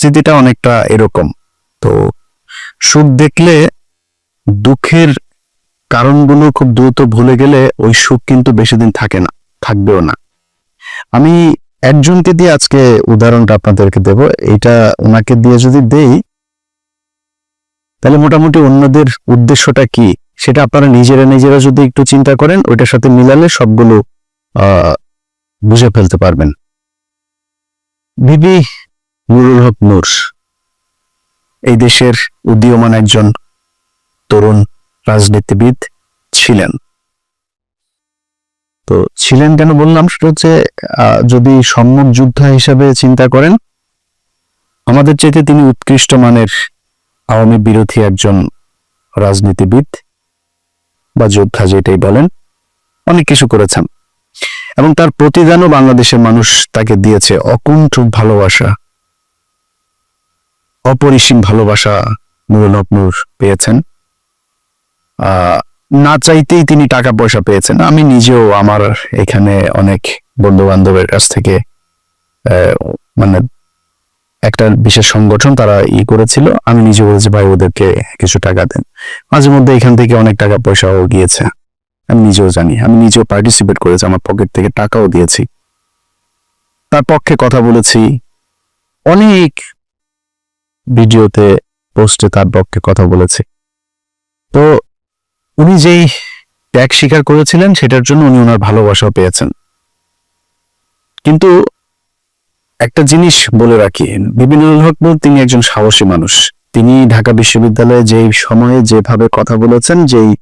পরিস্থিতিটা অনেকটা এরকম। তো সুখ দেখলে দুঃখের কারণগুলো খুব দ্রুত ভুলে গেলে ওই সুখ কিন্তু বেশি দিন থাকে না, থাকবেও না। আমি একজনকে দিয়ে আজকে উদাহরণটা আপনাদেরকে দেব। এটা ওনাকে দিয়ে যদি দেই, তাহলে মোটামুটি অন্যদের উদ্দেশ্যটা কি? সেটা আপনারা নিজেরা নিজেরা যদি একটু চিন্তা করেন, ওইটার সাথে মিলালে সবগুলো বুঝে ফেলতে পারবেন। বিবি নুরুল হক নূর। এই দেশের উদীয়মান একজন তরুণ রাজনীতিবিদ ছিলেন। তো ছিলেন কেন বললাম সেটা হচ্ছে যদি সম্মুখ যোদ্ধা হিসাবে চিন্তা করেন, আমাদের চাইতে তিনি উৎকৃষ্ট মানের আওয়ামী বিরোধী একজন রাজনীতিবিদ বা যোদ্ধা যেটাই বলেন, অনেক কিছু করেছেন। এবং তার প্রতিদানও বাংলাদেশের মানুষ তাকে দিয়েছে অকুণ্ঠ ভালোবাসা। অপরিসীম ভালোবাসা নুরুল হক নূর পেয়েছেন না চাইতেই তিনি টাকা পয়সা পেয়েছেন। আমি নিজেও আমার এখানে অনেক বন্ধু বান্ধবের কাছ থেকে মানে একটা বিশেষ সংগঠন তারা ই করেছিল। আমি নিজে বলেছি, ভাই, ওদেরকে কিছু টাকা দেন। মাঝে মধ্যে এখান থেকে অনেক টাকা পয়সাও গিয়েছে। আমি নিজেও জানি, আমি নিজেও পার্টিসিপেট করেছি, আমার পকেট থেকে টাকাও দিয়েছি। তার পক্ষে কথা বলেছি। অনেক ভিডিওতে পোস্টে তার পক্ষে কথা বলেছি। তো উনি যেই ত্যাগ স্বীকার করেছিলেন সেটার জন্য উনি ওনার ভালোবাসাও পেয়েছেন। কিন্তু একটা জিনিস বলে রাখি বিপিনুল হক তিনি একজন সাহসী মানুষ। তিনি ঢাকা বিশ্ববিদ্যালয়ে যেই সময়ে যেভাবে কথা বলেছেন যেই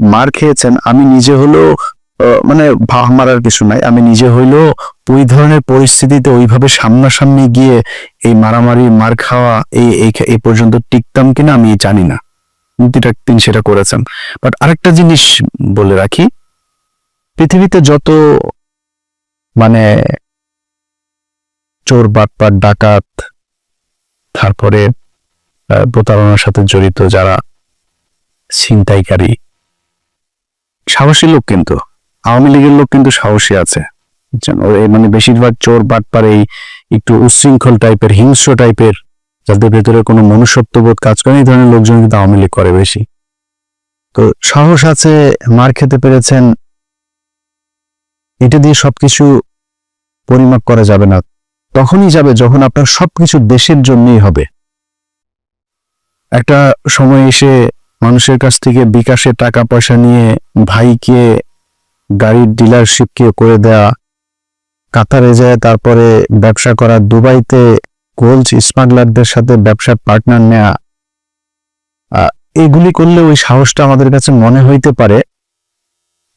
মার খেয়েছেন আমি নিজে হলো আহ, মানে ভাব মারার কিছু নাই। আমি নিজে হইলেও ওই ধরনের পরিস্থিতিতে ওইভাবে সামনাসামনি গিয়ে এই মারামারি, মার খাওয়া, এই, এই- পর্যন্ত টিকতাম কিনা আমি জানি না। সেটা করেছেন। বাট আরেকটা জিনিস বলে রাখি, পৃথিবীতে যত মানে চোর, বাটপাট, ডাকাত, তারপরে প্রতারণার সাথে জড়িত যারা ছিনতাইকারী, সাহসী লোক কিন্তু। আওয়ামী লীগের লোক কিন্তু সাহসী আছে। মানে বেশিরভাগ চোর বাটপার এই একটু উচ্ছৃঙ্খল টাইপের, হিংস্র টাইপের, যাদের ভেতরে কোনো মনুষ্যত্ববোধ কাজ করে এই ধরনের লোকজন কিন্তু আওয়ামী লীগ করে বেশি। তো সাহস আছে, মার খেতে পেরেছেন। এটা দিয়ে সবকিছু পরিমাপ করা যাবে না। তখনই যাবে যখন আপনার সবকিছু দেশের জন্যই হবে। একটা সময় এসে মানুষের কাছ থেকে বিকাশে টাকা পয়সা নিয়ে ভাইকে গাড়ির ডিলারশিপকে করে দেয়া। কাতারে যায়, তারপরে ব্যবসা করা। দুবাইতে গোল্ড স্মাগলারদের সাথে ব্যবসার পার্টনার নেয়া। এগুলি করলে ওই সাহসটা আমাদের কাছে মনে হইতে পারে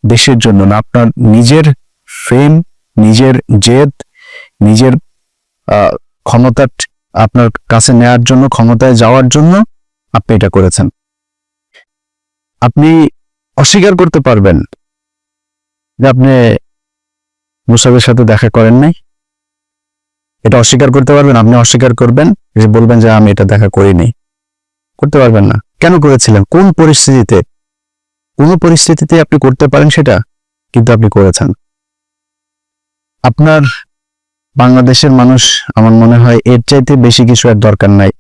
দেশের জন্য না। আপনার নিজের ফেম নিজের জেদ, নিজের ক্ষমতা আপনার কাছে নেয়ার জন্য, ক্ষমতায় যাওয়ার জন্য আপনি এটা করেছেন। আপনি অস্বীকার করতে পারবেন। যে আপনি মুসাবের সাথে দেখা করেন নাই? এটা অস্বীকার করতে পারবেন, আপনি অস্বীকার করবেন যে বলবেন যে আমি এটা দেখা করিনি। করতে পারবেন না। কেন করেছিলেন? কোন পরিস্থিতিতে? কোন পরিস্থিতিতে আপনি করতে পারেন সেটা, কিন্তু আপনি করেছেন। আপনার বাংলাদেশের মানুষ, আমার মনে হয়, এর চাইতে বেশি কিছু আর দরকার নাই।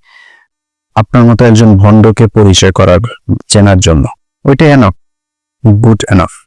আপনার মতো একজন ভণ্ডকে পরিচয় করার, চেনার জন্য। ওইটাই এনফ গুড এনফ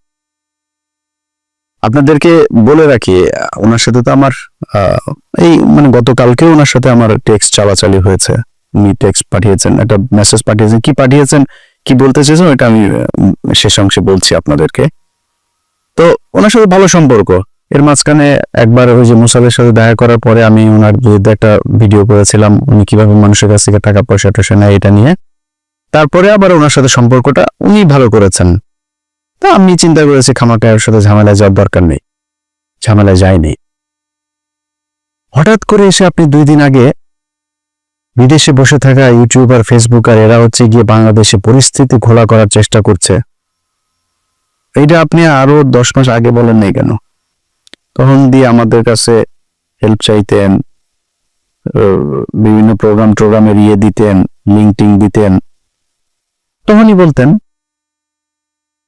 আপনাদেরকে বলে রাখি, ওনার সাথে তো আমার এই মানে গতকালকে ওনার সাথে আমার টেক্সট চালাচালি হয়েছে। উনি টেক্সট পাঠিয়েছেন, একটা মেসেজ পাঠিয়েছেন, কি পাঠিয়েছেন, কি বলতে চেয়েছেন এটা আমি শেষ অংশে বলছি আপনাদেরকে। তো ওনার সাথে ভালো সম্পর্ক। এর মাঝখানে একবার ওই যে মুসাবের সাথে দেখা করার পরে আমি ওনার বিরুদ্ধে একটা ভিডিও করেছিলাম, উনি কীভাবে মানুষের কাছ থেকে টাকা পয়সা টয়সা নেয় এটা নিয়ে। তারপরে আবার ওনার সাথে সম্পর্কটা উনি ভালো করেছেন। তা আমি চিন্তা করেছি খামাকা ওর সাথে ঝামেলায় যাওয়ার দরকার নেই। ঝামেলায় যায়নি হঠাৎ করে এসে আপনি দুই দিন আগে বিদেশে বসে থাকা ইউটিউবার, ফেসবুকার এরা হচ্ছে গিয়ে বাংলাদেশে পরিস্থিতি ঘোলা করার চেষ্টা করছে। এইটা আপনি আরও দশ মাস আগে বলেন নাই কেন? তখন দিয়ে আমাদের কাছে হেল্প চাইতেন বিভিন্ন প্রোগ্রাম টোগ্রামের ইয়ে দিতেন লিঙ্ক টিঙ্ক দিতেন। তখনই বলতেন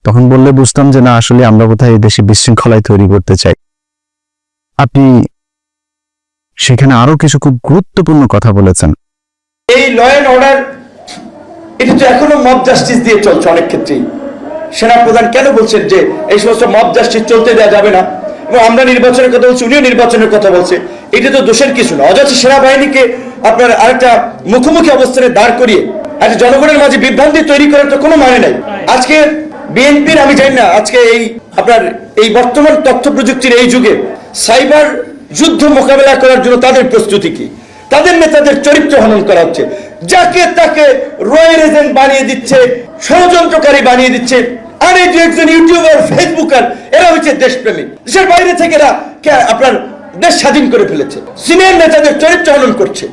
তখন বললে বুঝতাম যে না, আসলে আমরা কোথায় এই দেশে বিশৃঙ্খলায় তৈরি করতে চাই। আপনি সেখানে আরও কিছু খুব গুরুত্বপূর্ণ কথা বলেছেন। এই ল অর্ডার এটা তো এখনও মব জাস্টিস দিয়ে চলছে অনেক ক্ষেত্রেই। সেনাপ্রধান কেন বলছেন যে এই সমস্ত মব জাস্টিস চলতে দেওয়া যাবে না? এবং আমরা নির্বাচনের কথা বলছি, উনিও নির্বাচনের কথা বলছে। এটা তো দোষের কিছু না। অযথা সেনাবাহিনীকে আপনার আরেকটা মুখোমুখি অবস্থানে দাঁড় করিয়ে, একটা জনগণের মাঝে বিভ্রান্তি তৈরি করার তো কোনো মানে নাই। আজকে বিএনপির, আমি জানি না, আজকে এই আপনার এই বর্তমান তথ্য প্রযুক্তির এই যুগে সাইবার যুদ্ধ মোকাবেলা করার জন্য তাদের প্রস্তুতি কি? তাদের নেতাদের চরিত্র হনন করা হচ্ছে। যাকে তাকে রয়ের এজেন্ট বানিয়ে দিচ্ছে, ষড়যন্ত্রকারী বানিয়ে দিচ্ছে, আর এই যে একজন ইউটিউবার, ফেসবুকার, এরা হচ্ছে দেশপ্রেমী দেশের বাইরে থেকে এরা আপনার দেশ স্বাধীন করে ফেলেছে। সিনিয়র নেতাদের চরিত্র হনন করছে।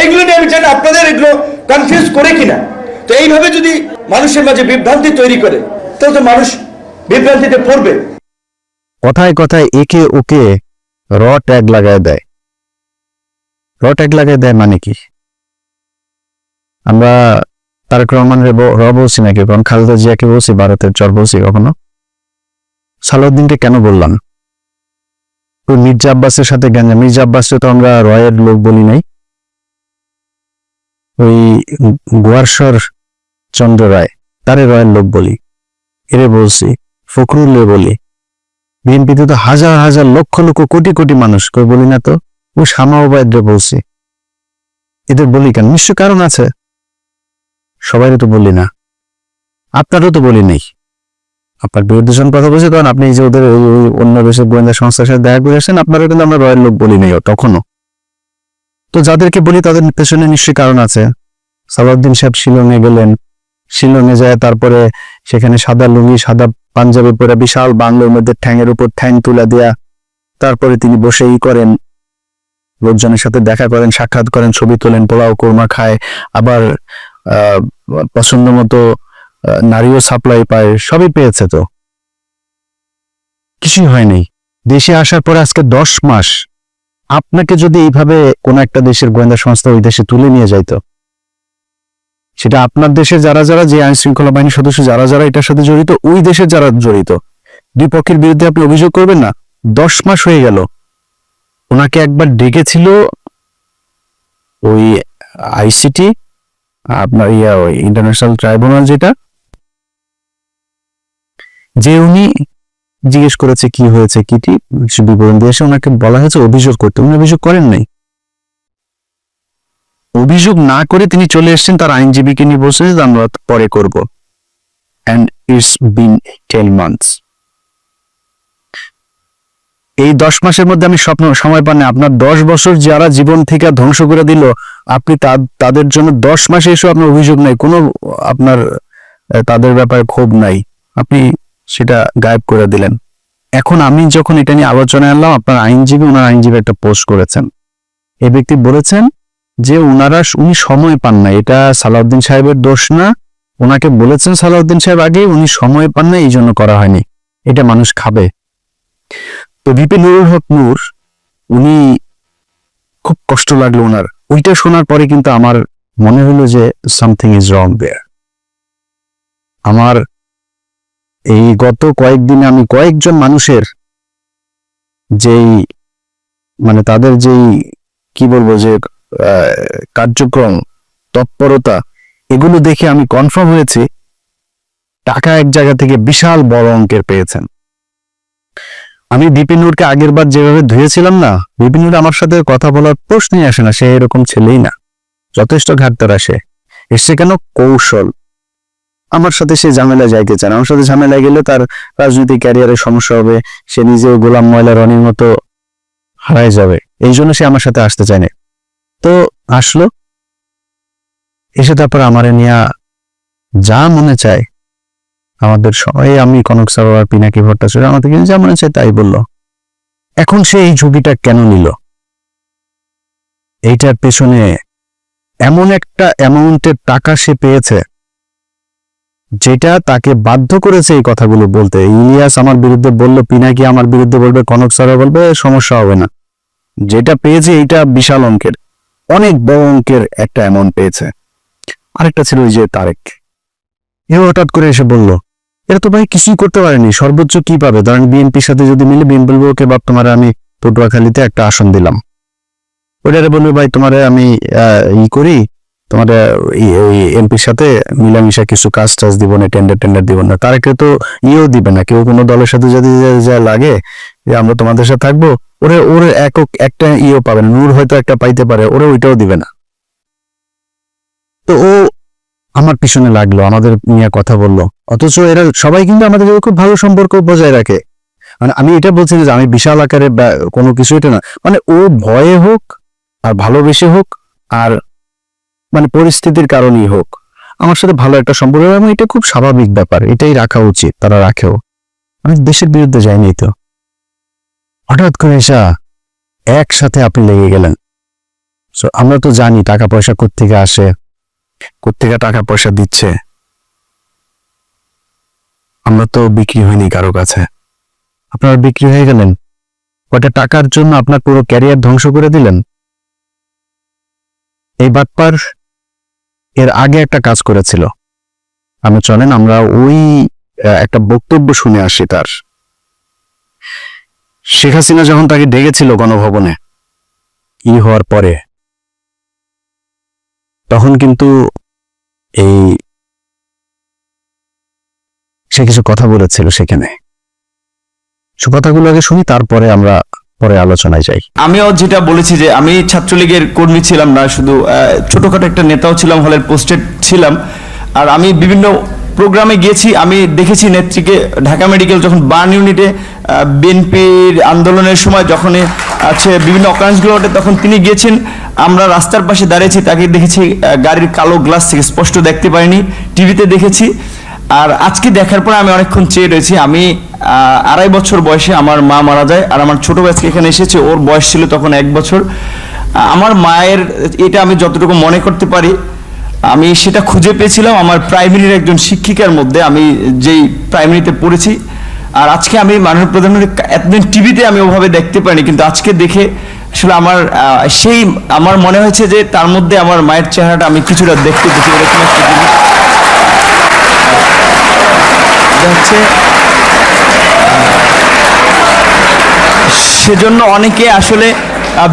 এইগুলো নিয়ে আমি জানি আপনাদের এগুলো কনফিউজ করে কিনা? তো এইভাবে যদি মানুষের মাঝে বিভ্রান্তি তৈরি করে তাহলে তো মানুষ বিভ্রান্তিতে পড়বে। কথায় কথায় একে ওকে র ট্যাগ লাগায় দেয়। র ট্যাগ লাগায় দেয় মানে কি? আমরা তারেক রহমানের ব- র বলছি নাকি? কখন খালেদা জিয়াকে বলছি ভারতের চর বলছি কখনো? সালাউদ্দিনকে কেন বললাম? ওই মির্জা আব্বাসের সাথে গেঞ্জা মির্জা আব্বাসকে তো আমরা রয়ের লোক বলি নাই। ওই গোয়ারসর চন্দ্র রায়, তারে রয়ের লোক বলি। এরে বলছি ফখরুল্লে বলি। বিএনপিতে তো হাজার হাজার লক্ষ লক্ষ কোটি কোটি মানুষ, কই বলি না তো? ও শামা ওবায়দরে বলছি। এদের বলি কেন? নিশ্চয় কারণ আছে। সবাইরে তো বলি না। আপনারও তো বলি নেই। আপনার বিরুদ্ধে যখন কথা বলছি, তখন আপনি যে ওদের অন্য দেশের গোয়েন্দা সংস্থার সাথে দেখা করে আসেন, আপনারও কিন্তু আমরা রয়ের লোক বলি নেই তখনও। তো যাদেরকে বলি, তাদের পেছনে নিশ্চয়ই কারণ আছে। সালাউদ্দিন সাহেব শিলংয়ে গেলেন শিলংয়ে যায়, তারপরে সেখানে সাদা লুঙ্গি, সাদা পাঞ্জাবি পরে বিশাল বাংলোর মধ্যে ঠ্যাংয়ের উপর ঠ্যাং তুলে দেয়া। তারপরে তিনি বসেই করেন, লোকজনের সাথে দেখা করেন, সাক্ষাৎ করেন, ছবি তোলেন, পোলাও, কোরমা খায়, আবার পছন্দ মতো নারীও সাপ্লাই পায়, সবই পেয়েছে তো। কিছুই হয়নি দেশে আসার পরে আজকে দশ মাস। আপনাকে যদি এইভাবে কোন একটা দেশের গোয়েন্দা সংস্থা ওই দেশে তুলে নিয়ে যাইতো সেটা আপনার দেশের যারা যারা যে আইন শৃঙ্খলা বাহিনীর সদস্য, যারা যারা এটার সাথে জড়িত, ওই দেশের যারা জড়িত দুই পক্ষের বিরুদ্ধে আপনি অভিযোগ করবেন না? দশ মাস হয়ে গেল। ওনাকে একবার ডেকেছিল ওই আইসিটি, আপনার ইয়া, ওই ইন্টারন্যাশনাল ট্রাইব্যুনাল যেটা, যে উনি জিজ্ঞেস করেছে কি হয়েছে কিটি কিছু বিবরণ দিয়ে এসে ওনাকে বলা হয়েছে অভিযোগ করতে। উনি অভিযোগ করেন নাই। অভিযোগ না করে তিনি চলে এসেছেন তার আইনজীবীকে নিয়ে বসে আমরা পরে করব। And it's been ten months এই দশ মাসের মধ্যে আমি স্বপ্ন, সময় পান আপনার দশ বছর যারা জীবন থেকে ধ্বংস করে দিল, আপনি তাদের জন্য দশ মাসে এসে আপনার অভিযোগ নাই। কোনো আপনার তাদের ব্যাপারে ক্ষোভ নাই। আপনি সেটা গায়েব করে দিলেন। এখন আমি যখন এটা নিয়ে আলোচনা আনলাম আপনার আইনজীবী, ওনার আইনজীবী একটা পোস্ট করেছেন। এই ব্যক্তি বলেছেন যে ওনারা উনি সময় পান না, এটা সালাউদ্দিন সাহেবের দোষ না। ওনাকে বলেছেন সালাউদ্দিন সাহেব আগে উনি সময় পান না, এই জন্য করা হয়নি। এটা মানুষ খাবে। তো বিপি নুরুল হক নূর, উনি খুব কষ্ট লাগল ওনার ওইটা শোনার পরে কিন্তু আমার মনে হলো যে সামথিং ইজ রং দেয়ার আমার এই গত কয়েকদিনে আমি কয়েকজন মানুষের যেই মানে তাদের যেই, কি বলব যে কার্যক্রম, তৎপরতা, এগুলো দেখে আমি কনফার্ম হয়েছি। টাকা এক জায়গা থেকে বিশাল বড় অঙ্কের পেয়েছেন। আমি বিপিনুরকে আগের বার যেভাবে ধুয়েছিলাম না বিপিনুর আমার সাথে কথা বলার প্রশ্নই আসে না, সে এরকম ছেলেই না। যথেষ্ট ঘাটতার আসে। এসছে কেন? কৌশল। আমার সাথে সে ঝামেলা যাইতে চায় আমার সাথে ঝামেলা গেলে তার রাজনৈতিক ক্যারিয়ারে সমস্যা হবে, সে নিজেও গোলাম ময়লা রনির মতো হারায় যাবে। এই জন্য সে আমার সাথে আসতে চায় না তো আসলো। এসে তারপর আমারে নিয়ে যা মনে চায় আমাদের সবাই আমি কনক সরোয়ার পিনাকি ভট্টাচার্য আমাদের কিন্তু যা মনে চায় তাই বলল। এখন সে এই ঝুঁকিটা কেন নিল? এইটার পেছনে এমন একটা অ্যামাউন্টের টাকা সে পেয়েছে, যেটা তাকে বাধ্য করেছে এই কথাগুলো বলতে। ইলিয়াস আমার বিরুদ্ধে বলল, পিনাকি আমার বিরুদ্ধে বলবে, কনক স্যারও বলবে, সমস্যা হবে না। যেটা পেয়েছে এইটা বিশাল অঙ্কের। অনেক বড় অঙ্কের একটা অ্যামাউন্ট পেয়েছে। আরেকটা ছিল ওই যে তারেক। এ হঠাৎ করে এসে বলল, এরা তো ভাই কিছুই করতে পারেনি, সর্বোচ্চ কি পাবে? ধরেন বিএনপির সাথে যদি মিলে বিএনপি বলব, ওকে বাপ তোমার আমি পটুয়াখালীতে একটা আসন দিলাম। ওইটারে বলবে, ভাই তোমারে আমি ই করি, তোমার ওই এমপির সাথে মিলামিশা কিছু কাজ টাজ দিব না টেন্ডার টেন্ডার দিব না। তারা কেউ তো ইয়েও দিবে না, কেউ কোনো দলের সাথে যদি যা লাগে যে আমরা তোমাদের সাথে থাকব, ওরে, ওর একক একটা ইয়েও পাবে না, নূর হয়তো একটা পাইতে পারে, ওরে ওইটাও দিবে না। তো ও আমার পিছনে লাগল, আমাদের নিয়ে কথা বলল। অথচ এরা সবাই কিন্তু আমাদের খুব ভালো সম্পর্ক বজায় রাখে। মানে আমি এটা বলছি যে আমি বিশাল আকারে কোনো কিছু এটা না মানে ও ভয়ে হোক, আর ভালোবেসে হোক, আর মানে পরিস্থিতির কারণেই হোক, আমার সাথে ভালো একটা সম্পর্ক, এবং এটা খুব স্বাভাবিক ব্যাপার, এটাই রাখা উচিত, তারা রাখেও। আমি দেশের বিরুদ্ধে যাইনি তো। হঠাৎ করে এসা একসাথে আপনি লেগে গেলেন। So, আমরা তো জানি টাকা পয়সা কোত্থেকে আসে কোত্থেকে টাকা পয়সা দিচ্ছে। আমরা তো বিক্রি হয়নি কারও কাছে। আপনারা বিক্রি হয়ে গেলেন। কয়টা টাকার জন্য আপনার পুরো ক্যারিয়ার ধ্বংস করে দিলেন? এই বাটপার এর আগে একটা কাজ করেছিল। আমি চলেন আমরা ওই একটা বক্তব্য শুনে আসি তার। শেখ হাসিনা যখন তাকে ডেকেছিল গণভবনে, ই হওয়ার পরে, তখন কিন্তু এই সে কিছু কথা বলেছিল সেখানে। সে কথাগুলো আগে শুনি, তারপরে আমরা পরে আলোচনায় যাই। আমিও যেটা বলেছি যে আমি ছাত্রলীগের কর্মী ছিলাম না, শুধু ছোটখাটো একটা নেতাও ছিলাম, হলের পোস্টেড ছিলাম। আর আমি বিভিন্ন প্রোগ্রামে গিয়েছি, আমি দেখেছি নেত্রীকে, ঢাকা মেডিকেল যখন বার্ন ইউনিটে বিএনপির আন্দোলনের সময় যখন আছে বিভিন্ন অকারেন্সগুলো ঘটে, তখন তিনি গিয়েছেন। আমরা রাস্তার পাশে দাঁড়িয়েছি, তাকে দেখেছি গাড়ির কালো গ্লাস থেকে স্পষ্ট দেখতে পাইনি, টিভিতে দেখেছি। আর আজকে দেখার পর আমি অনেকক্ষণ চেয়ে রয়েছি, আমি আড়াই বছর বয়সে আমার মা মারা যায়, আর আমার ছোট বয়সকে এখানে এসেছে, ওর বয়স ছিল তখন এক বছর। আমার মায়ের, এটা আমি যতটুকু মনে করতে পারি আমি সেটা খুঁজে পেয়েছিলাম আমার প্রাইমারির একজন শিক্ষিকার মধ্যে। আমি যেই প্রাইমারিতে পড়েছি। আর আজকে আমি মাননীয় প্রধানমন্ত্রী এতদিন টিভিতে আমি ওভাবে দেখতে পাইনি কিন্তু আজকে দেখে আসলে আমার সেই আমার মনে হয়েছে যে তার মধ্যে আমার মায়ের চেহারাটা আমি কিছুটা দেখতে পেয়েছি, এরকম একটা হচ্ছে সেজন্য অনেকে আসলে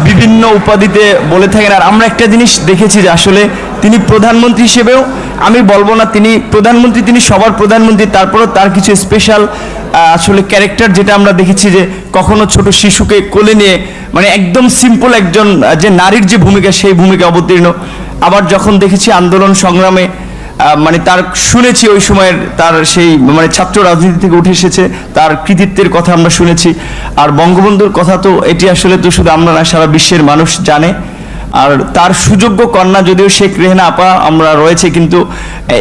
বিভিন্ন উপাধিতে বলে থাকেন। আর আমরা একটা জিনিস দেখেছি যে আসলে তিনি প্রধানমন্ত্রী হিসেবেও, আমি বলব না তিনি প্রধানমন্ত্রী, তিনি সবার প্রধানমন্ত্রী, তারপরেও তার কিছু স্পেশাল আসলে ক্যারেক্টার যেটা আমরা দেখেছি যে কখনো ছোট শিশুকে কোলে নিয়ে মানে একদম সিম্পল একজন যে নারীর যে ভূমিকা, সেই ভূমিকা অবতীর্ণ। আবার যখন দেখেছি আন্দোলন সংগ্রামে মানে তার শুনেছি ওই সময়ের তার সেই মানে ছাত্র রাজনীতি থেকে উঠে এসেছে, তার কৃতিত্বের কথা আমরা শুনেছি। আর বঙ্গবন্ধুর কথা তো এটি আসলে তো শুধু আমরা না সারা বিশ্বের মানুষ জানে। আর তার সুযোগ্য কন্যা যদিও শেখ রেহানা আপা আমরা রয়েছে, কিন্তু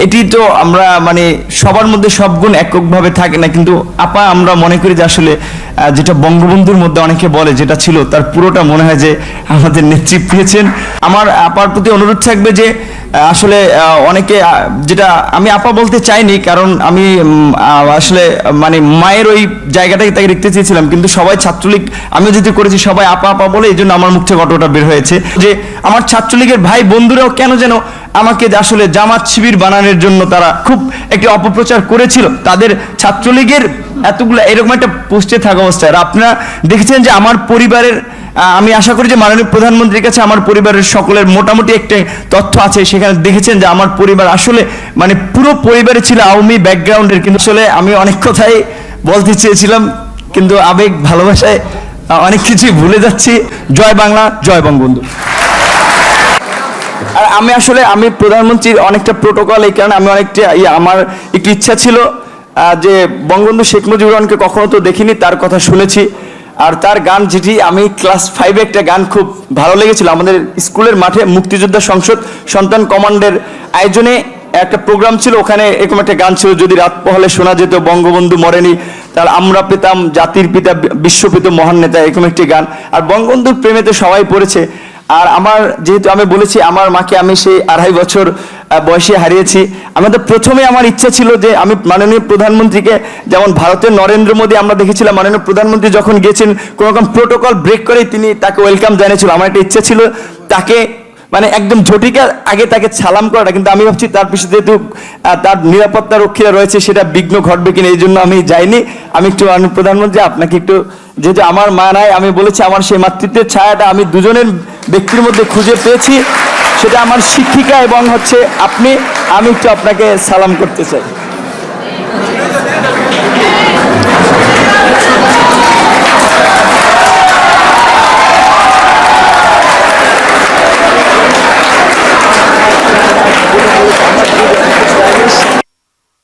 এটি তো আমরা মানে সবার মধ্যে সব গুণ এককভাবে থাকে না। কিন্তু আপা আমরা মনে করি যে আসলে যেটা বঙ্গবন্ধুর মধ্যে অনেকে বলে, যেটা ছিল, তার পুরোটা মনে হয় যে আমাদের নেতৃত্ব পেয়েছেন আমার আপার প্রতি অনুরোধ থাকবে যে আসলে অনেকে যেটা আমি আপা বলতে চাইনি, কারণ আমি আসলে মানে মায়ের ওই জায়গাটাকে তাকে দেখতে চেয়েছিলাম, কিন্তু সবাই ছাত্রলীগ, আমিও যদি করেছি, সবাই আপা আপা বলে, এই জন্য আমার মুখ থেকে বের হয়েছে। যে আমার ছাত্রলীগের ভাই বন্ধুরাও কেন যেন আমাকে আসলে জামাত শিবির বানানোর জন্য তারা খুব একটি অপপ্রচার করেছিল, তাদের ছাত্রলীগের এতগুলো, এরকম একটা পোস্টে থাকা অবস্থায়। আর আপনারা দেখেছেন যে আমার পরিবারের আমি আশা করি যে মাননীয় প্রধানমন্ত্রীর কাছে আমার পরিবারের সকলের মোটামুটি একটা তথ্য আছে। সেখানে দেখেছেন যে আমার পরিবার আসলে মানে পুরো পরিবারে ছিল আওয়ামী ব্যাকগ্রাউন্ডের কিন্তু আসলে আমি অনেক কথাই বলতে চেয়েছিলাম কিন্তু আবেগ ভালোবাসায় অনেক কিছুই ভুলে যাচ্ছি। জয় বাংলা জয় বঙ্গবন্ধু। আর আমি আসলে আমি প্রধানমন্ত্রীর অনেকটা প্রোটোকল এই কারণে আমি অনেকটা ইয়ে, আমার একটু ইচ্ছা ছিল যে বঙ্গবন্ধু শেখ মুজিবুর রহমানকে কখনো তো দেখিনি তার কথা শুনেছি। আর তার গান যেটি, আমি ক্লাস ফাইভে একটা গান খুব ভালো লেগেছিল। আমাদের স্কুলের মাঠে মুক্তিযোদ্ধা সংসদ সন্তান কমান্ডের আয়োজনে একটা প্রোগ্রাম ছিল, ওখানে এরকম একটা গান ছিল, যদি রাত পহলে শোনা যেত, বঙ্গবন্ধু মরেনি, তার আমরা পেতাম জাতির পিতা, বিশ্বপিত মহান নেতা, এরকম একটি গান। আর বঙ্গবন্ধুর প্রেমেতে সবাই পড়েছে। আর আমার, যেহেতু আমি বলেছি, আমার মাকে আমি সেই আড়াই বছর বয়সে হারিয়েছি। আমাদের প্রথমে আমার ইচ্ছা ছিল যে আমি মাননীয় প্রধানমন্ত্রীকে, যেমন ভারতের নরেন্দ্র মোদী আমরা দেখেছিলাম, মাননীয় প্রধানমন্ত্রী যখন গিয়েছেন, কোনো রকম প্রোটোকল ব্রেক করেই তিনি তাকে ওয়েলকাম জানিয়েছিল। আমার একটা ইচ্ছা ছিল তাকে মানে একদম ঝটিকা আগে তাকে সালাম করাটা, কিন্তু আমি ভাবছি তার পিছনে যেহেতু তার নিরাপত্তা রক্ষীরা রয়েছে, সেটা বিঘ্ন ঘটবে কিনা এই জন্য আমি যাইনি। আমি একটু প্রধানমন্ত্রী, আপনাকে একটু, যেহেতু আমার মা নাই, আমি বলেছি আমার সেই মাতৃত্বের ছায়াটা আমি দুজনের ব্যক্তির মধ্যে খুঁজে পেয়েছি। সেটা আমার শিক্ষিকা এবং হচ্ছে আপনি, আমি একটু আপনাকে সালাম করতে চাই।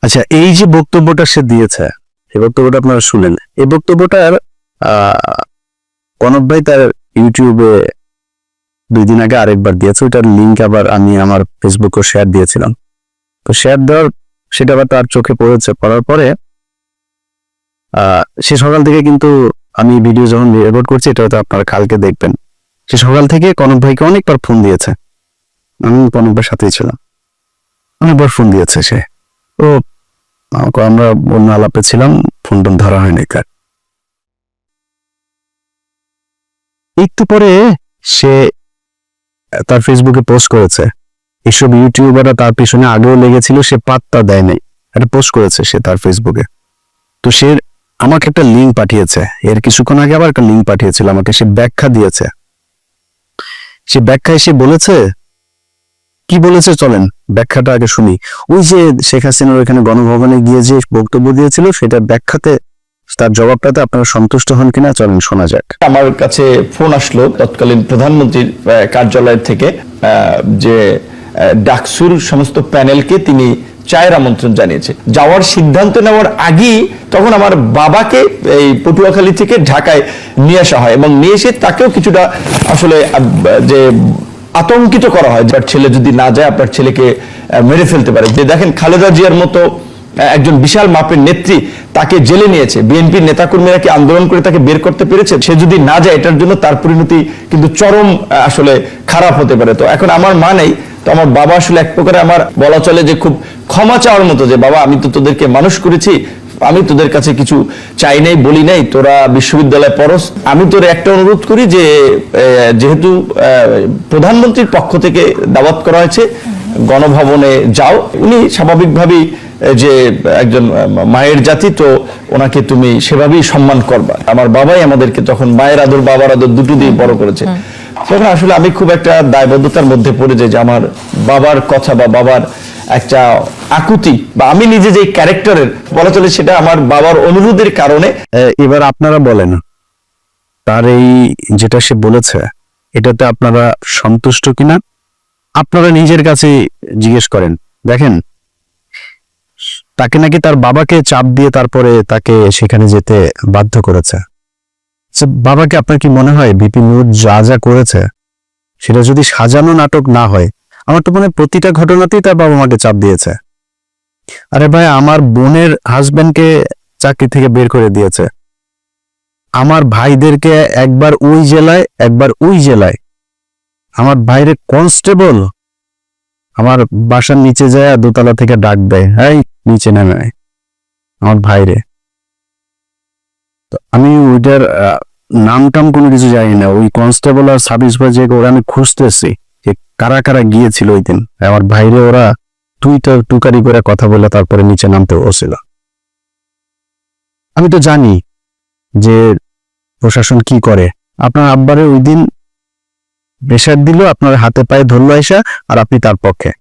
আচ্ছা এই যে বক্তব্যটা সে দিয়েছে, এই বক্তব্যটা আপনারা শুনেন। এই বক্তব্যটার কনক ভাই তার ইউটিউবে দুই দিন আগে আরেকবার দিয়েছে। ওইটার লিঙ্ক আবার আমি আমার ফেসবুকে শেয়ার দিয়েছিলাম। তো শেয়ার দেওয়ার সেটা আবার তার চোখে পড়েছে। পড়ার পরে সে সকাল থেকে কিন্তু আমি ভিডিও যখন রেকর্ড করছি, এটা হয়তো আপনারা কালকে দেখবেন। সে সকাল থেকে কনক ভাইকে অনেকবার ফোন দিয়েছে। আমি কনক ভাইয়ের সাথেই ছিলাম। অনেকবার ফোন দিয়েছে সে। ও আমরা অন্য আলাপে ছিলাম ফোন টোন ধরা হয়নি কার একটু পরে সে তার ফেসবুকে পোস্ট করেছে। এসব ইউটিউবাররা তার পিছনে আগেও লেগেছিল, সে পাত্তা দেয় নাই একটা পোস্ট করেছে সে তার ফেসবুকে তো সে আমাকে একটা লিঙ্ক পাঠিয়েছে। এর কিছুক্ষণ আগে আবার একটা লিঙ্ক পাঠিয়েছিল আমাকে, সে ব্যাখ্যা দিয়েছে। সে ব্যাখ্যায় সে বলেছে, কি বলেছে চলেন, ব্যাখ্যাটা আগে শুনি। ওই যে শেখ হাসিনার ওইখানে গণভবনে গিয়ে যে বক্তব্য দিয়েছিল, সেটা ব্যাখ্যাতে তার জবাবটাতে আপনারা সন্তুষ্ট হন কিনা চলেন শোনা যাক। আমার কাছে ফোন আসলো তৎকালীন প্রধানমন্ত্রীর কার্যালয় থেকে যে ডাকসুর সমস্ত প্যানেলকে তিনি চায়ের আমন্ত্রণ জানিয়েছে। যাওয়ার সিদ্ধান্ত নেওয়ার আগেই তখন আমার বাবাকে এই পটুয়াখালী থেকে ঢাকায় নিয়ে আসা হয় এবং নিয়ে এসে তাকেও কিছুটা আসলে যে, আতঙ্কিত করা হয় যার ছেলে যদি না যায়, আপনার ছেলেকে মেরে ফেলতে পারে। যে দেখেন খালেদা জিয়ার মতো একজন বিশাল মাপের নেত্রী তাকে জেলে নিয়েছে। বিএনপির নেতাকর্মীরা কি আন্দোলন করে তাকে বের করতে পেরেছে? সে যদি না যায়, এটার জন্য তার পরিণতি কিন্তু চরম আসলে খারাপ হতে পারে। তো এখন আমার মা নেই, তো আমার বাবা আসলে এক প্রকারে আমার বলা চলে যে খুব ক্ষমা চাওয়ার মতো যে, বাবা, আমি তো তোদেরকে মানুষ করেছি, আমি তোদের কাছে কিছু চাই নাই, বলি নাই, তোরা বিশ্ববিদ্যালয়ে পড়স। আমি তোর একটা অনুরোধ করি যে যেহেতু প্রধানমন্ত্রীর পক্ষ থেকে দাওয়াত করা হয়েছে, গণভবনে যাও। উনি স্বাভাবিকভাবেই যে একজন মায়ের জাতি তো ওনাকে তুমি সেভাবেই সম্মান করবা। আমার বাবাই আমাদেরকে তখন মায়ের আদর বাবার আদর দুটো দিয়ে বড় করেছে। তখন আসলে আমি খুব একটা দায়বদ্ধতার মধ্যে পড়ে যাই যে আমার বাবার কথা বা বাবার একটা আকুতি বা আমি নিজে যে ক্যারেক্টারের বলা চলে সেটা আমার বাবার অনুরোধের কারণে। এবার আপনারা বলেন তার এই যেটা সে বলেছে এটাতে আপনারা সন্তুষ্ট কিনা? আপনারা নিজের কাছে জিজ্ঞেস করেন। দেখেন তাকে নাকি তার বাবাকে চাপ দিয়ে তারপরে তাকে সেখানে যেতে বাধ্য করেছে। বাবাকে আপনার কি মনে হয় বিপি নূর যা যা করেছে, সেটা যদি সাজানো নাটক না হয়, আমার তো মনে হয় প্রতিটা ঘটনাতেই তার বাবা মাকে চাপ দিয়েছে। আরে ভাই, আমার বোনের হাজবেন্ডকে চাকরি থেকে বের করে দিয়েছে। আমার ভাইদেরকে একবার ওই জেলায়, একবার ওই জেলায়। আমার ভাইরে কনস্টেবল, আমার বাসার নিচে যায় দোতলা থেকে ডাক দেয়, এই নিচে নেমে। আমার ভাইরে তো আমি ওইটার নাম টাম কোনো কিছু জানি না। ওই কনস্টেবল আর সাব ইন্সপেক্টর ওরা আমি খুঁজতেছি, যে কারা কারা গিয়েছিল ওই দিন। আমার ভাইরে ওরা তো টুকারি করে কথা বলে তারপরে নিচে নামতে বসছিল। আমি তো জানি যে প্রশাসন কি করে। আপনার আব্বারে ওই দিন প্রেশার দিল, আপনার হাতে পায়ে ধরলো আইসা, আর আপনি তার পক্ষে।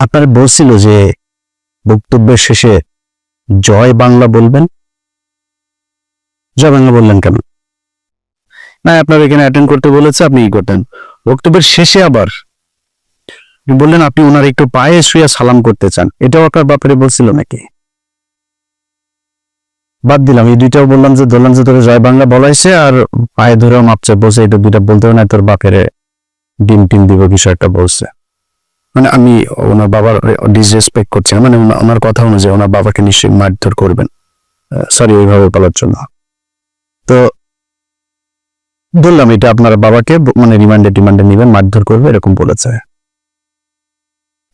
আপনার বলছিল যে বক্তব্যের শেষে জয় বাংলা বলবেন? জয় বাংলা বললেন কেন? না, আপনার এখানে অ্যাটেন্ড করতে বলেছে, আপনি ই করতেন। বক্তব্যের শেষে আবার বললেন, আপনি ওনার একটু পায়ে শুয়ে সালাম করতে চান। এটাও আপনার বাপারে বলছিল নাকি? বাদ দিলাম, এই দুইটাও বললাম যে, ধরলাম যে তোর জয় বাংলা বলাইছে আর পায়ে ধরেও মাপছে বসে এটা দুইটা বলতে না, তোর বাপের ডিম টিম দিব, কিছু একটা বলছে। মানে আমি ওনার বাবার ডিসরেসপেক্ট করছি না মানে ওনা- ওনার কথা অনুযায়ী ওনার বাবাকে নিশ্চয়ই মারধর করবেন। সরি ওইভাবে বলার জন্য। তো বললাম, এটা আপনার বাবাকে মানে রিমান্ডে টিমান্ডে নেবেন, মারধর করবে, এরকম বলেছে।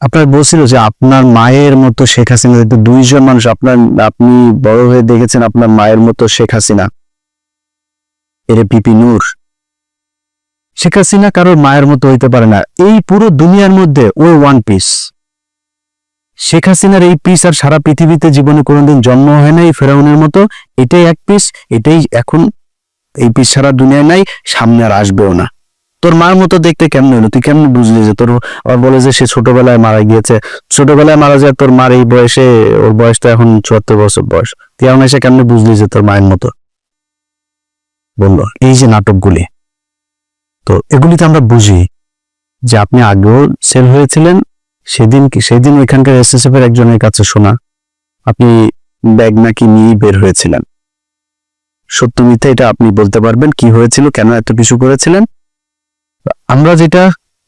আপনার বলছিল যে আপনার মায়ের মতো শেখ হাসিনা তো দুইজন মানুষ, আপনার, আপনি বড় হয়ে দেখেছেন আপনার মায়ের মতো শেখ হাসিনা। এরে পিপি নূর। শেখ হাসিনা কারোর মায়ের মতো হইতে পারে না। এই পুরো দুনিয়ার মধ্যে ও ওয়ান পিস শেখ হাসিনার এই পিস আর সারা পৃথিবীতে জীবনে কোনোদিন জন্ম হয় নাই ফেরাউনের মতো। এটাই এক পিস এটাই এখন এই পিস সারা দুনিয়ায় নাই, সামনে আর আসবেও না। তোর মার মতো দেখতে কেমন হলো? তুই কেমন বুঝলি যে তোর আবার বলে যে সে ছোটবেলায় মারা গিয়েছে? ছোটবেলায় মারা যায় তোর মার এই বয়সে, ওর বয়স তো এখন চুয়াত্তর বছর বয়স। তুই এখন এসে কেমন বুঝলি যে তোর মায়ের মতো? বলল এই যে নাটকগুলি তো এগুলিতে আমরা বুঝি যে আপনি আগেও সেল হয়েছিলেন, সেদিন সেদিন ওইখানকার এসএসএফ এর একজনের কাছে শোনা, আপনি ব্যাগ নাকি নিয়ে বের হয়েছিলেন। সত্য মিথ্যা এটা আপনি বলতে পারবেন কি হয়েছিল, কেন এত কিছু করেছিলেন। আমরা যেটা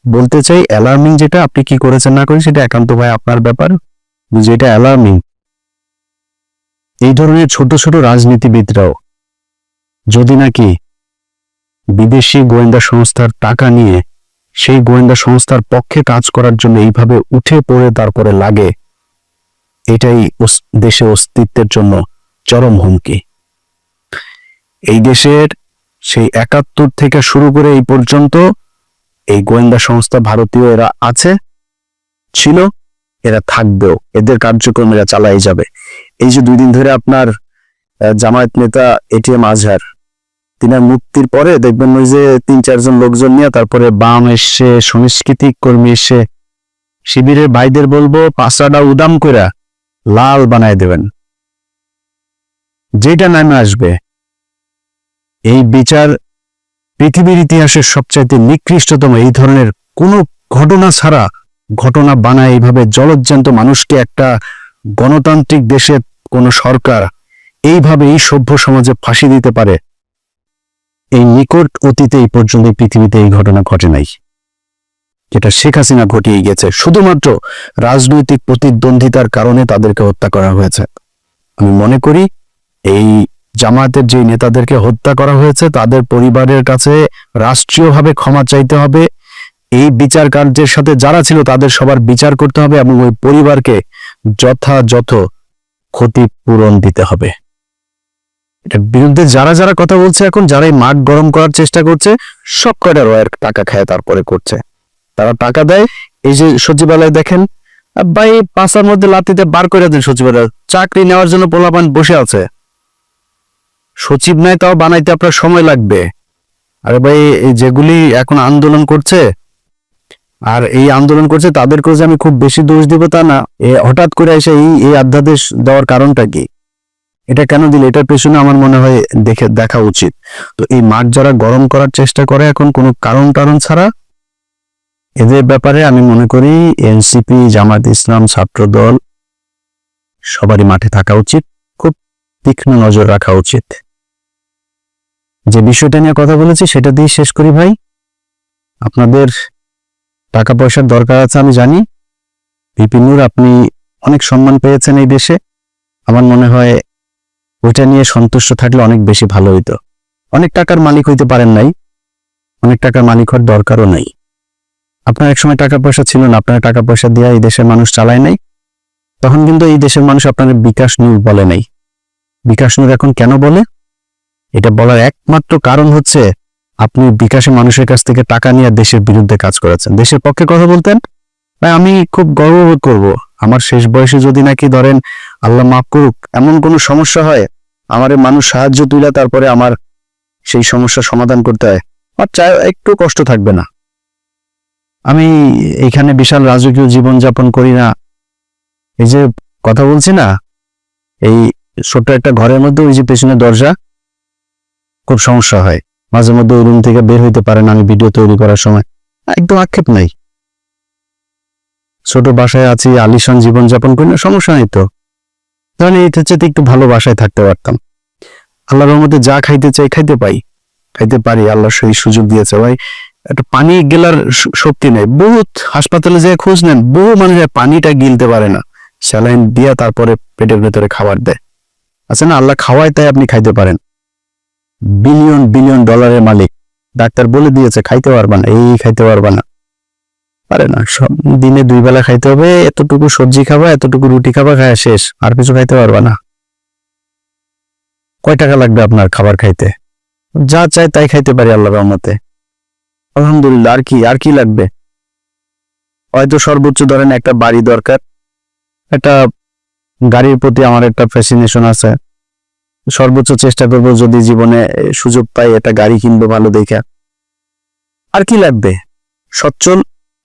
বলতে চাই অ্যালার্মিং যেটা, আপনি কি করেছেন না করেন সেটা একান্ত ভাই আপনার ব্যাপার যেটা অ্যালার্মিং এই ধরনের ছোট ছোট রাজনীতিবিদরাও, যদি নাকি বিদেশি গোয়েন্দা সংস্থার টাকা নিয়ে সেই গোয়েন্দা সংস্থার পক্ষে কাজ করার জন্য এইভাবে উঠে পড়ে তারপরে লাগে। এটাই দেশে অস্তিত্বের জন্য চরম হুমকি। এই দেশের সেই একাত্তর থেকে শুরু করে এই পর্যন্ত এই গোয়েন্দা সংস্থা ভারতীয় এরা আছে, ছিল, এরা থাকবেও, এদের কার্যক্রম এরা চালাই যাবে। এই যে দুই দিন ধরে আপনার জামায়াত নেতা এটিএম আজহার তিনার মুক্তির পরে দেখবেন ওই যে তিন, চারজন লোকজন নিয়ে তারপরে বাম এসছে সাংস্কৃতিক কর্মী এসে শিবিরের ভাইদের বলব পাশাটা উদাম কইরা লাল বানায় দেবেন। যেটা নামে আসবে, এই বিচার পৃথিবীর ইতিহাসের সবচাইতে নিকৃষ্টতম এই ধরনের কোনো ঘটনা ছাড়া ঘটনা বানায় এইভাবে জলজ্জান্ত মানুষকে একটা গণতান্ত্রিক দেশের কোন সরকার এইভাবে এই সভ্য সমাজে ফাঁসি দিতে পারে। এই নিকট অতীতে এই পর্যন্ত এই পৃথিবীতে এই ঘটনা ঘটে নাই। যেটা শেখ হাসিনা ঘটিয়ে গেছে শুধুমাত্র রাজনৈতিক প্রতিদ্বন্দ্বিতার কারণে তাদেরকে হত্যা করা হয়েছে। আমি মনে করি, এই জামায়াতের যে নেতাদেরকে হত্যা করা হয়েছে, তাদের পরিবারের কাছে রাষ্ট্রীয়ভাবে ক্ষমা চাইতে হবে। এই বিচার কার্যের সাথে যারা ছিল, তাদের সবার বিচার করতে হবে এবং ওই পরিবারকে যথাযথ ক্ষতিপূরণ দিতে হবে। এটার বিরুদ্ধে যারা যারা কথা বলছে এখন যারা এই মাঠ গরম করার চেষ্টা করছে, সব কয়টা রয়ের টাকা খায় তারপরে করছে। তারা টাকা দেয়, এই যে সচিবালয় দেখেন ভাই পাঁচার মধ্যে লাতিতে বার করে দেন সচিবালয়, চাকরি নেওয়ার জন্য পোলাপান বসে আছে। সচিব নাই, তাও বানাইতে আপনার সময় লাগবে। আরে ভাই, এই যেগুলি এখন আন্দোলন করছে, আর এই আন্দোলন করছে, তাদেরকেও যে আমি খুব বেশি দোষ দিব তা না। এ হঠাৎ করে এসে এই এই অধ্যাদেশ দেওয়ার কারণটা কি? এটা কেন দিলে? এটার পেছনে আমার মনে হয় দেখে, দেখা উচিত। তো এই মাঠ যারা গরম করার চেষ্টা করে এখন কোনো কারণ টারণ ছাড়া, এদের ব্যাপারে আমি মনে করি এনসিপি জামাত ইসলাম ছাত্রদল সবারই মাঠে থাকা উচিত। খুব তীক্ষ্ণ নজর রাখা উচিত। যে বিষয়টা নিয়ে কথা বলেছি সেটা দিয়ে শেষ করি ভাই। আপনাদের টাকা পয়সার দরকার আছে আমি জানি। বিপিনুর আপনি অনেক সম্মান পেয়েছেন এই দেশে। আমার মনে হয় ওইটা নিয়ে সন্তুষ্ট থাকলে অনেক বেশি ভালো হইতো। অনেক টাকার মালিক হইতে পারেন নাই। অনেক টাকার মালিক হওয়ার দরকারও নাই। আপনার এক সময় টাকা পয়সা ছিল না, আপনার টাকা পয়সা দিয়ে এই দেশের মানুষ চালায় নাই। তখন কিন্তু এই দেশের মানুষ আপনার বিকাশ নূর বলে নাই। বিকাশ নূর এখন কেন বলে? এটা বলার একমাত্র কারণ হচ্ছে, আপনি বিকাশে মানুষের কাছ থেকে টাকা নিয়ে দেশের বিরুদ্ধে কাজ করেছেন। দেশের পক্ষে কথা বলতেন? ভাই, আমি খুব গর্ববোধ করব। আমার শেষ বয়সে যদি নাকি ধরেন, আল্লাহ মাফ করুক, এমন কোনো সমস্যা হয় আমার মানুষ সাহায্য তুলে তারপরে আমার সেই সমস্যা সমাধান করতে হয়। আর চাই একটু কষ্ট থাকবে না। আমি এখানে বিশাল রাজকীয় জীবন যাপন করি না। এই যে কথা বলছি না, এই ছোট্ট একটা ঘরের মধ্যে, ওই যে পেছনে দরজা, খুব সমস্যা হয়। মাঝে মধ্যে ওই রুম থেকে বের হইতে পারেন আমি ভিডিও তৈরি করার সময়। একদম আক্ষেপ নাই। ছোট বাসায় আছি, আলিশান জীবন যাপন করি না, সমস্যা নেই তো। ধরেন এইটার চেয়ে একটু ভালো বাসায় থাকতে পারতাম। আল্লাহর রহমতে যা খাইতে চাই খাইতে পাই। খাইতে পারি, আল্লাহ সেই সুযোগ দিয়েছে। ভাই, একটা পানি গেলার শক্তি নেই। বহুত হাসপাতালে যে খোঁজ নেন, বহু মানুষ পানিটা গিলতে পারে না। স্যালাইন দিয়া তারপরে পেটের ভেতরে খাবার দেয়। আছে না? আল্লাহ খাওয়ায় তাই আপনি খাইতে পারেন। বিলিয়ন বিলিয়ন ডলারের মালিক। ডাক্তার বলে দিয়েছে, খাইতে পারবা না। এই খাইতে পারবা না। পারে না। সব দিনে দুই বেলা খাইতে হবে, এতটুকু সবজি খাবা, এতটুকু রুটি খাবা, খায় শেষ। আর কিছু খাইতে পারবা না। কয় টাকা লাগবে আপনার খাবার খাইতে? যা চাই তাই খাইতে পারি আল্লাহ রহমতে। আলহামদুলিল্লাহ, আর কি আর কি লাগবে? হয়তো সর্বোচ্চ ধরেন একটা বাড়ি দরকার। একটা গাড়ির প্রতি আমার একটা ফ্যাসিনেশন আছে। সর্বোচ্চ চেষ্টা করব যদি জীবনে সুযোগ পাই একটা গাড়ি কিনবো ভালো দেখে। আর কি লাগবে? সচ্ছল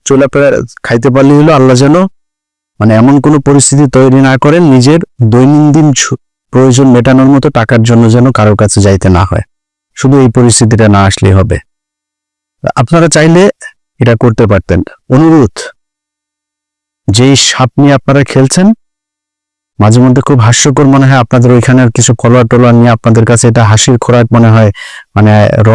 চলাফেরা খাইতে পারলে হলো আল্লাহ যেন মানে এমন কোনো পরিস্থিতি তৈরি না করেন, নিজের দৈনন্দিন প্রয়োজন মেটানোর মতো টাকার জন্য যেন কারোর কাছে যাইতে না হয়। শুধু এই পরিস্থিতিটা না আসলেই হবে। আপনারা চাইলে এটা করতে পারতেন। অনুরোধ, যেই সাপ নিয়ে আপনারা খেলছেন, মাঝে মধ্যে খুব হাস্যকর মনে হয় আপনাদের ওইখানের কিছু ফলোয়ার টোলোয়ার নিয়ে আপনাদের কাছে এটা হাসির খোরাক মনে হয় মানে র